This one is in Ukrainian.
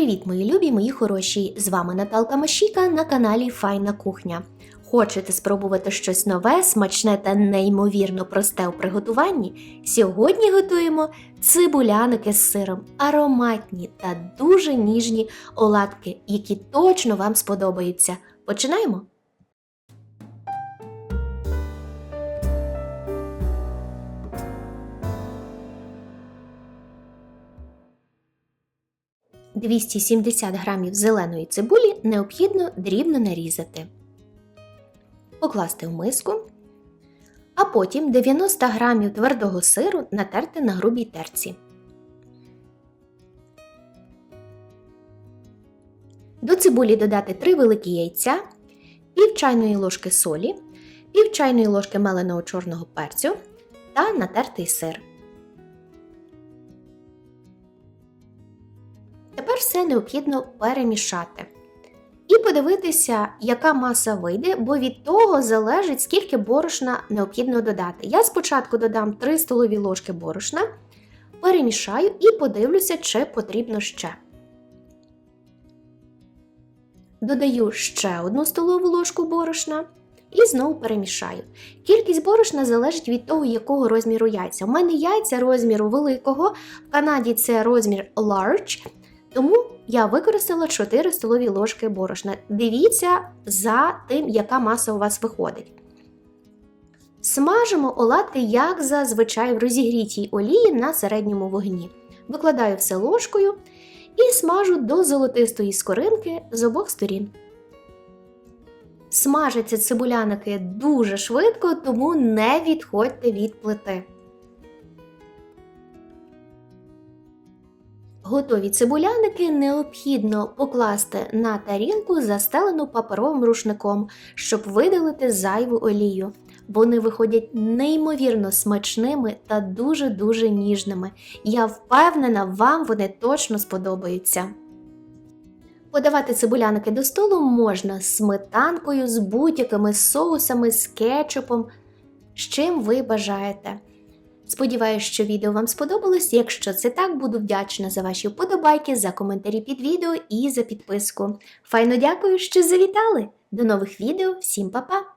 Привіт, мої любі, мої хороші! З вами Наталка Машіка на каналі Файна Кухня. Хочете спробувати щось нове, смачне та неймовірно просте у приготуванні? Сьогодні готуємо цибуляники з сиром, ароматні та дуже ніжні оладки, які точно вам сподобаються. Починаємо! – 270 грамів зеленої цибулі необхідно дрібно нарізати, покласти в миску, а потім 90 грамів твердого сиру натерти на грубій терці. До цибулі додати 3 великі яйця, пів чайної ложки солі, пів чайної ложки меленого чорного перцю та натертий сир. Тепер все необхідно перемішати. І подивитися, яка маса вийде, бо від того залежить, скільки борошна необхідно додати. Я спочатку додам 3 столові ложки борошна, перемішаю і подивлюся, чи потрібно ще. Додаю ще 1 столову ложку борошна і знову перемішаю. Кількість борошна залежить від того, якого розміру яйця. У мене яйця розміру великого, в Канаді це розмір large. Тому я використала 4 столові ложки борошна. Дивіться за тим, яка маса у вас виходить. Смажимо оладки, як зазвичай в розігрітій олії на середньому вогні. Викладаю все ложкою і смажу до золотистої скоринки з обох сторін. Смажаться цибуляники дуже швидко, тому не відходьте від плити. Готові цибуляники необхідно покласти на тарілку, застелену паперовим рушником, щоб видалити зайву олію. Вони виходять неймовірно смачними та дуже-дуже ніжними. Я впевнена, вам вони точно сподобаються. Подавати цибуляники до столу можна сметанкою, з будь-якими соусами, з кетчупом, з чим ви бажаєте. Сподіваюсь, що відео вам сподобалось. Якщо це так, буду вдячна за ваші вподобайки, за коментарі під відео і за підписку. Файно дякую, що завітали! До нових відео, всім па-па!